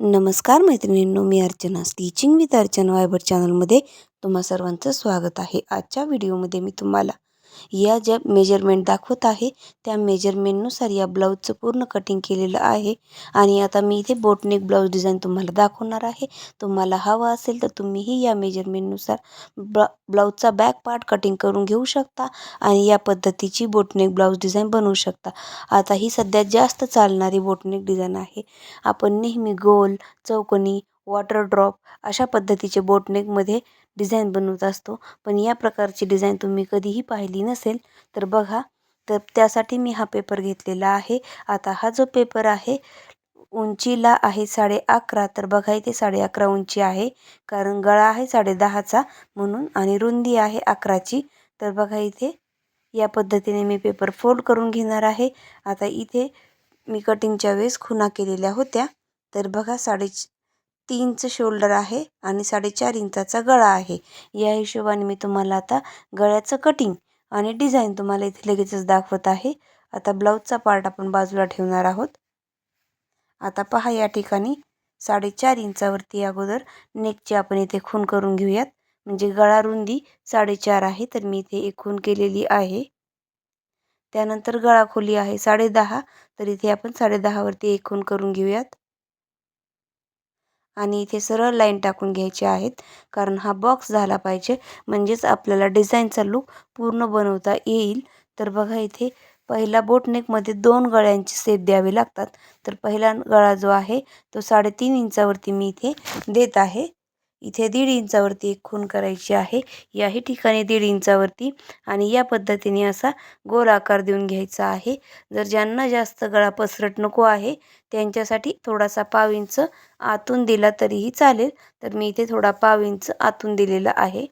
नमस्कार मैत्रिणींनो मी अर्चना. स्टिचिंग विथ अर्चना वायबर चॅनलमध्ये तुम्हा सर्वांचं स्वागत आहे. आजच्या व्हिडिओमध्ये मी तुम्हाला या ज्या मेजरमेंट दाखवत आहे त्या मेजरमेंटनुसार या ब्लाऊजचं पूर्ण कटिंग केलेलं आहे. आणि आता मी इथे बोटनेक ब्लाऊज डिझाईन तुम्हाला दाखवणार आहे. तुम्हाला हवं असेल तर तुम्हीही या मेजरमेंटनुसार ब्ला ब्लाऊजचा बॅक पार्ट कटिंग करून घेऊ शकता आणि या पद्धतीची बोटनेक ब्लाऊज डिझाईन बनवू शकता. आता ही सध्यात जास्त चालणारी बोटनेक डिझाईन आहे. आपण नेहमी गोल चौकोनी वॉटर ड्रॉप अशा पद्धतीचे बोटनेकमध्ये डिझाईन बनवत असतो. पण या प्रकारची डिझाईन तुम्ही कधीही पाहिली नसेल तर बघा. तर त्यासाठी मी हा पेपर घेतलेला आहे. आता हा जो पेपर आहे उंचीला आहे साडे अकरा. तर बघा इथे साडे अकरा उंची आहे. कारण गळा आहे साडे दहाचा म्हणून आणि रुंदी आहे अकराची. तर बघा इथे या पद्धतीने मी पेपर फोल्ड करून घेणार आहे. आता इथे मी कटिंगच्या वेळेस खुणा केलेल्या होत्या. तर बघा साडे तीनचं शोल्डर आहे आणि साडेचार इंचाचा गळा आहे. या हिशोबाने मी तुम्हाला आता गळ्याचं कटिंग आणि डिझाईन तुम्हाला इथे लगेचच दाखवत आहे. आता ब्लाऊजचा पार्ट आपण बाजूला ठेवणार आहोत. आता पहा या ठिकाणी साडेचार इंचावरती अगोदर नेकची आपण इथे खून करून घेऊयात. म्हणजे गळा रुंदी साडेचार आहे तर मी इथे एक खून केलेली आहे. त्यानंतर गळा खोली आहे साडेदहा तर इथे आपण साडेदहावरती एक खून करून घेऊयात. आणि इथे सरळ लाईन टाकून घ्यायचे आहेत. कारण हा बॉक्स झाला पाहिजे. म्हणजेच आपल्याला डिझाईनचा लूक पूर्ण बनवता येईल. तर बघा इथे पहिला बोटनेकमध्ये दोन गळ्यांचे सेप द्यावे लागतात. तर पहिला गळा जो आहे तो साडेतीन इंचावरती मी इथे देत आहे. इथे दीड इंचावरती एक खून करायची आहे. याही ठिकाणी दीड इंचावरती आणि या पद्धतीने असा गोल आकार देऊन घ्यायचा आहे. जर ज्यांना जास्त गळा पसरट नको आहे त्यांच्यासाठी थोडासा पाव इंच आतून दिला तरीही चालेल. तर मी इथे थोडा पाव इंच आतून दिलेला आहे.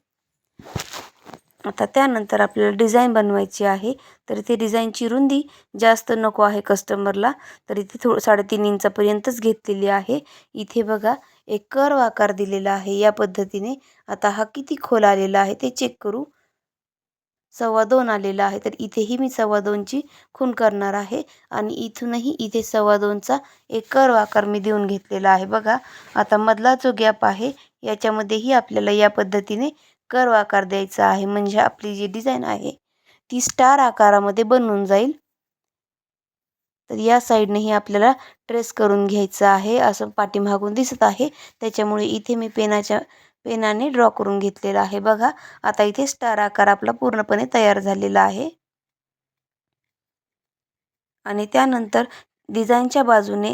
आता त्यानंतर आपल्याला डिझाईन बनवायची आहे. तर इथे डिझाईनची रुंदी जास्त नको आहे कस्टमरला. तर इथे थो साडेतीन इंचापर्यंतच घेतलेली आहे. इथे बघा एक कर्व आकार दिलेला आहे. या पद्धतीने आता हा किती खोल आलेला आहे ते चेक करू. सव्वा दोन आलेला आहे. तर इथेही मी सव्वा दोनची खून करणार आहे आणि इथूनही इथे सव्वा दोनचा एक कर्व आकार मी देऊन घेतलेला आहे. बघा आता मधला जो गॅप आहे याच्यामध्येही आपल्याला या पद्धतीने कर्व आकार द्यायचा आहे. म्हणजे आपली जी डिझाईन आहे ती स्टार आकारामध्ये बनून जाईल. तर या साईडनेही आपल्याला ट्रेस करून घ्यायचं आहे. असं पाठीमागून दिसत आहे. त्याच्यामुळे इथे मी पेनाच्या पेनाने ड्रॉ करून घेतलेला आहे. बघा आता इथे स्टार आकार आपला पूर्णपणे तयार झालेला आहे. आणि त्यानंतर डिझाईनच्या बाजूने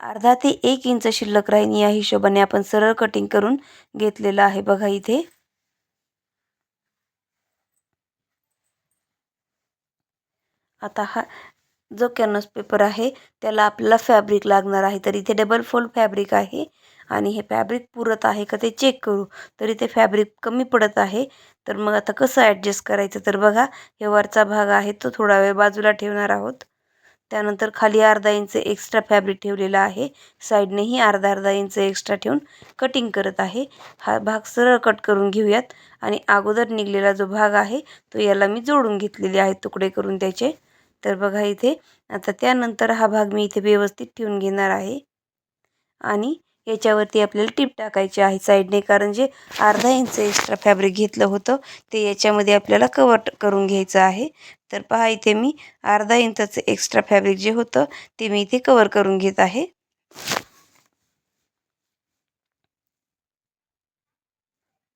अर्धा ते एक इंच शिल्लक राहील. या हिशोबाने आपण सरळ कटिंग करून घेतलेलं आहे. बघा इथे. आता हा जो कॅनस पेपर आहे त्याला आपल्याला फॅब्रिक लागणार आहे. तर इथे डबल फोल्ड फॅब्रिक आहे आणि हे फॅब्रिक पुरत आहे का ते चेक करू. तर इथे फॅब्रिक कमी पडत आहे. तर मग आता कसं ॲडजस्ट करायचं? तर बघा हे वरचा भाग आहे तो थोडा वेळ बाजूला ठेवणार आहोत. त्यानंतर खाली अर्धा इंच एक्स्ट्रा फॅब्रिक ठेवलेला आहे. साईडनेही अर्धा अर्धा इंच एक्स्ट्रा ठेवून कटिंग करत आहे. हा भाग सरळ कट करून घेऊयात. आणि अगोदर निघलेला जो भाग आहे तो याला मी जोडून घेतलेले आहे तुकडे करून त्याचे. तर बघा इथे आता त्यानंतर हा भाग मी इथे व्यवस्थित ठेवून घेणार आहे. आणि याच्यावरती आपल्याला टीप टाकायची आहे साईडने कारण जे अर्धा इंच एक्स्ट्रा फॅब्रिक घेतलं होतं ते याच्यामध्ये आपल्याला कवर करून घ्यायचं आहे. तर पहा इथे मी अर्धा इंचाचं एक्स्ट्रा फॅब्रिक जे होतं ते मी इथे कवर करून घेत आहे.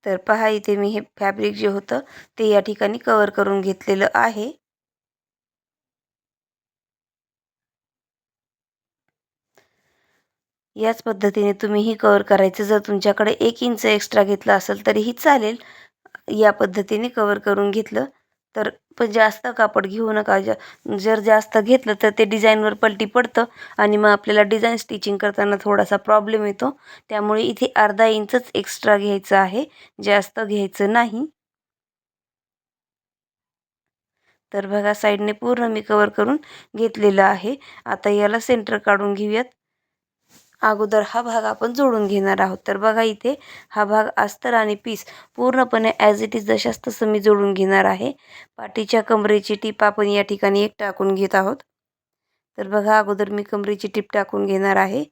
तर पहा इथे मी हे फॅब्रिक जे होतं ते या ठिकाणी कवर करून घेतलेलं आहे. याच पद्धतीने तुम्हीही कवर करायचं. जर तुमच्याकडे एक इंच एक्स्ट्रा घेतलं असेल तरीही चालेल. या पद्धतीने कवर करून घेतलं. तर पण जास्त कापड घेऊ नका. जा जर जास्त घेतलं तर ते डिझाईनवर पलटी पडतं आणि मग आपल्याला डिझाईन स्टिचिंग करताना थोडासा प्रॉब्लेम येतो. त्यामुळे इथे अर्धा इंचच एक्स्ट्रा घ्यायचं आहे. जास्त घ्यायचं नाही. तर बघा साईडने पूर्ण मी कवर करून घेतलेलं आहे. आता याला सेंटर काढून घेऊयात. अगोदर हा भाग आपण जोडून घेणार आहोत. तर बघा इथे हा भाग अस्तर आणि पीस पूर्णपणे ॲज इट इज जशाच तसं मी जोडून घेणार आहे. पाठीच्या कमरेची टीप आपण या ठिकाणी एक टाकून घेत आहोत. तर बघा अगोदर मी कमरेची टीप टाकून घेणार आहे.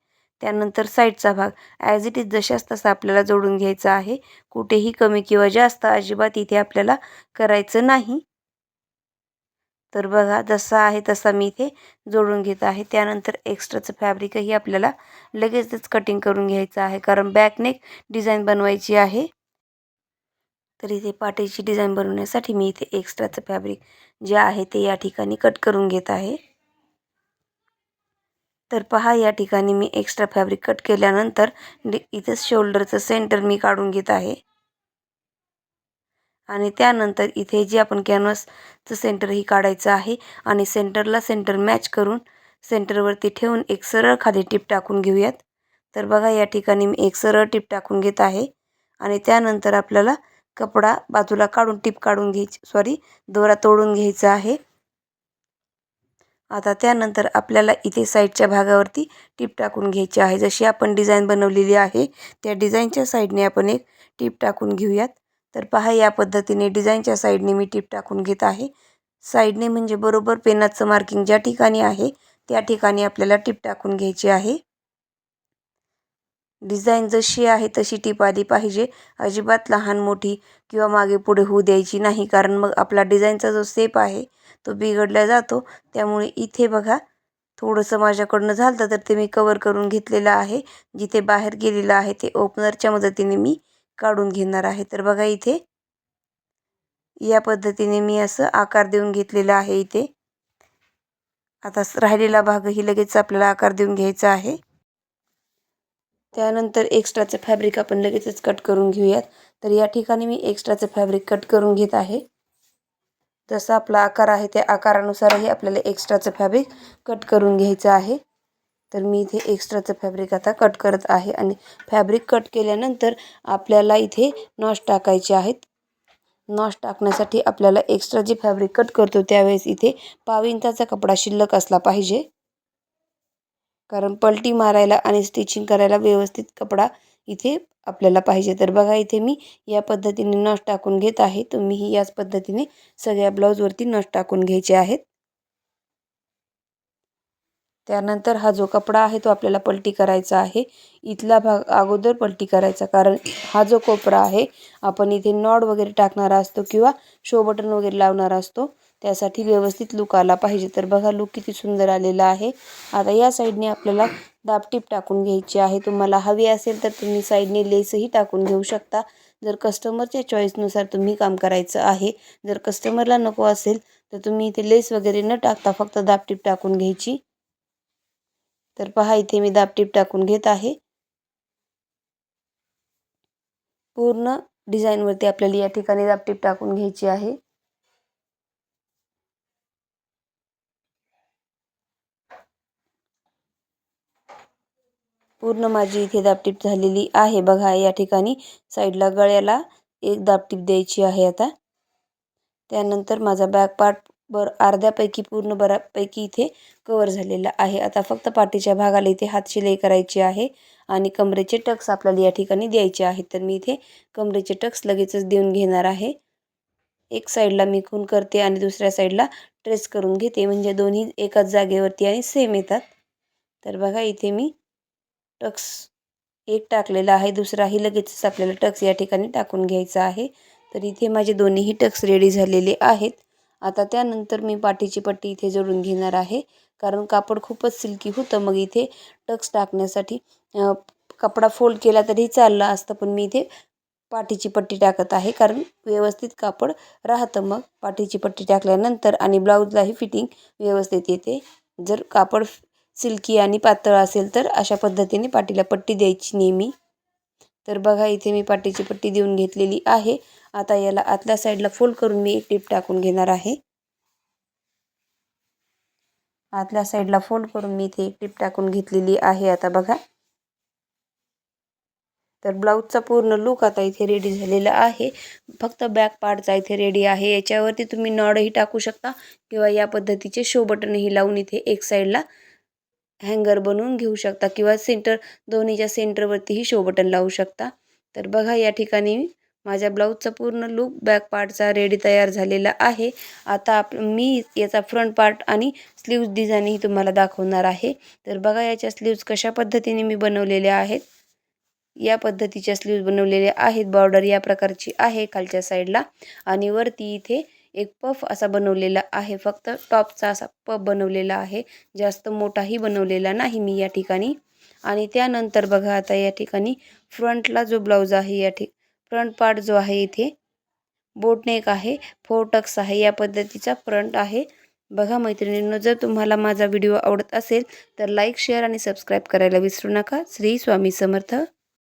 त्यानंतर साईडचा भाग ॲज इट इज जशाच तसा आपल्याला जोडून घ्यायचा आहे. कुठेही कमी किंवा जास्त अजिबात इथे आपल्याला करायचं नाही. तर बघा जसा आहे तसा मी इथे जोडून घेत आहे. त्यानंतर एक्स्ट्राचं फॅब्रिकही आपल्याला लगेचच कटिंग करून घ्यायचं आहे. कारण बॅकनेक डिझाईन बनवायची आहे. तर इथे पाटीची डिझाईन बनवण्यासाठी मी इथे एक्स्ट्राचं फॅब्रिक जे आहे ते या ठिकाणी कट करून घेत आहे. तर पहा या ठिकाणी मी एक्स्ट्रा फॅब्रिक कट केल्यानंतर इथं शोल्डरचं सेंटर मी काढून घेत आहे. आणि त्यानंतर इथे जे आपण कॅनव्हासचं सेंटरही काढायचं आहे आणि सेंटरला सेंटर मॅच करून सेंटरवरती ठेवून एक सरळ खाली टिप टाकून घेऊयात. तर बघा या ठिकाणी मी एक सरळ टिप टाकून घेत आहे आणि त्यानंतर आपल्याला कपडा बाजूला काढून टिप काढून घ्यायची सॉरी दोरा तोडून घ्यायचा आहे. आता त्यानंतर आपल्याला इथे साईडच्या भागावरती टिप टाकून घ्यायची आहे. जशी आपण डिझाईन बनवलेली आहे त्या डिझाईनच्या साईडने आपण एक टिप टाकून घेऊयात. तर पहा या पद्धतीने डिझाईनच्या साईडने मी टिप टाकून घेत आहे. साईडने म्हणजे बरोबर पेनाचं मार्किंग ज्या ठिकाणी आहे त्या ठिकाणी आपल्याला टिप टाकून घ्यायची आहे. डिझाईन जशी आहे तशी टीप आली पाहिजे. अजिबात लहान मोठी किंवा मागे पुढे होऊ द्यायची नाही कारण मग आपला डिझाईनचा जो सेप आहे तो बिघडला जातो. त्यामुळे इथे बघा थोडंसं माझ्याकडनं झालं तर ते मी कवर करून घेतलेलं आहे. जिथे बाहेर गेलेलं आहे ते ओपनरच्या मदतीने मी काढून घेणार आहे. तर बघा इथे या पद्धतीने मी असं आकार देऊन घेतलेला आहे इथे. आता राहिलेला भागही लगेच आपल्याला आकार देऊन घ्यायचा आहे. त्यानंतर एक्स्ट्राचं फॅब्रिक आपण लगेचच कट करून घेऊयात. तर या ठिकाणी मी एक्स्ट्राचं फॅब्रिक कट करून घेत आहे. जसा आपला आकार आहे त्या आकारानुसारही आपल्याला एक्स्ट्राचं फॅब्रिक कट करून घ्यायचं आहे. तर मी इथे एक्स्ट्राचं फॅब्रिक आता कट करत आहे आणि फॅब्रिक कट केल्यानंतर आपल्याला इथे नॉश टाकायचे आहेत. नॉश टाकण्यासाठी आपल्याला एक्स्ट्रा जे फॅब्रिक कट करतो त्यावेळेस इथे पाव इंचाचा कपडा शिल्लक असला पाहिजे. कारण पलटी मारायला आणि स्टिचिंग करायला व्यवस्थित कपडा इथे आपल्याला पाहिजे. तर बघा इथे मी या पद्धतीने नॉश टाकून घेत आहे. तुम्हीही याच पद्धतीने सगळ्या ब्लाऊजवरती नॉश टाकून घ्यायचे आहेत. त्यानंतर हा जो कपडा आहे तो आपल्याला पलटी करायचा आहे. इथला भाग अगोदर पलटी करायचा कारण हा जो कोपरा आहे आपण इथे नॉड वगैरे टाकणारा असतो किंवा शो बटन वगैरे लावणारा असतो त्यासाठी व्यवस्थित लुक आला पाहिजे. तर बघा लुक किती सुंदर आलेला आहे. आता या साईडने आपल्याला दापटीप टाकून घ्यायची आहे. तुम्हाला हवी असेल तर तुम्ही साईडने लेसही टाकून घेऊ शकता. जर कस्टमरच्या चॉईसनुसार तुम्ही काम करायचं आहे जर कस्टमरला नको असेल तर तुम्ही इथे लेस वगैरे न टाकता फक्त दापटीप टाकून घ्यायची. तर पहा इथे मी दापटीप टाकून घेत आहे. पूर्ण डिझाईनवरती आपल्याला या ठिकाणी दापटीप टाकून घ्यायची आहे. पूर्ण माझी इथे दापटीप झालेली आहे. बघा या ठिकाणी साईडला गळ्याला एक दापटीप द्यायची आहे आता. त्यानंतर माझा बॅक पार्ट बर अर्ध्यापैकी पूर्ण बऱ्यापैकी इथे कवर झालेला आहे. आता फक्त पाठीच्या भागाला इथे हात शिलाई करायची आहे आणि कमरेचे टक्स आपल्याला या ठिकाणी द्यायचे आहेत. तर मी इथे कमरेचे टक्स लगेचच देऊन घेणार आहे. एक साईडला मी खून करते आणि दुसऱ्या साईडला ट्रेस करून घेते. म्हणजे दोन्ही एकाच जागेवरती आणि सेम येतात. तर बघा इथे मी टक्स एक टाकलेला आहे. दुसराही लगेचच आपल्याला टक्स या ठिकाणी टाकून घ्यायचा आहे. तर इथे माझे दोन्हीही टक्स रेडी झालेले आहेत. आता त्यानंतर मी पाठीची पट्टी इथे जोडून घेणार आहे. कारण कापड खूपच सिल्की होतं. मग इथे टक्स टाकण्यासाठी कपडा फोल्ड केला तरी चालला असतं. पण मी इथे पाठीची पट्टी टाकत आहे. कारण व्यवस्थित कापड राहतं. मग पाठीची पट्टी टाकल्यानंतर आणि ब्लाऊजलाही फिटिंग व्यवस्थित येते. जर कापड सिल्की आणि पातळ असेल तर अशा पद्धतीने पाठीला पट्टी द्यायची नेहमी. तर बघा इथे मी पाठीची पट्टी देऊन घेतलेली आहे. आता याला आतल्या साईडला फोल्ड करून मी एक टीप टाकून घेणार आहे. आतल्या साईडला फोल्ड करून मी इथे एक टीप टाकून घेतलेली आहे आता बघा. तर ब्लाऊजचा पूर्ण लुक आता इथे रेडी झालेला आहे. फक्त बॅक पार्टचा इथे रेडी आहे. याच्यावरती तुम्ही नॉडही टाकू शकता किंवा या पद्धतीचे शो बटनही लावून इथे एक साईडला हँगर बनवून घेऊ शकता किंवा सेंटर दोन्हीच्या सेंटरवरतीही शो बटन लावू शकता. तर बघा या ठिकाणी माझ्या ब्लाऊजचा पूर्ण लूक बॅक पार्टचा रेडी तयार झालेला आहे. आता आप मी याचा फ्रंट पार्ट आणि स्लीव्ज डिझाईनही तुम्हाला दाखवणार आहे. तर बघा याच्या स्लीव्ज कशा पद्धतीने मी बनवलेल्या आहेत. या पद्धतीच्या स्लीव्ज बनवलेल्या आहेत. बॉर्डर या प्रकारची आहे खालच्या साईडला आणि वरती इथे एक पफ असा बनवलेला आहे. फक्त टॉपचा असा पफ बनवलेला आहे. जास्त मोठाही बनवलेला नाही मी या ठिकाणी. आणि त्यानंतर बघा आता या ठिकाणी फ्रंटला जो ब्लाऊज आहे या ठिक फ्रंट पार्ट जो आहे इथे बोटनेक आहे फोर टक्स आहे या पद्धतीचा फ्रंट आहे. बघा मैत्रिणींनो जर तुम्हाला माझा व्हिडिओ आवडत असेल तर लाईक शेअर आणि सबस्क्राईब करायला विसरू नका. श्री स्वामी समर्थ.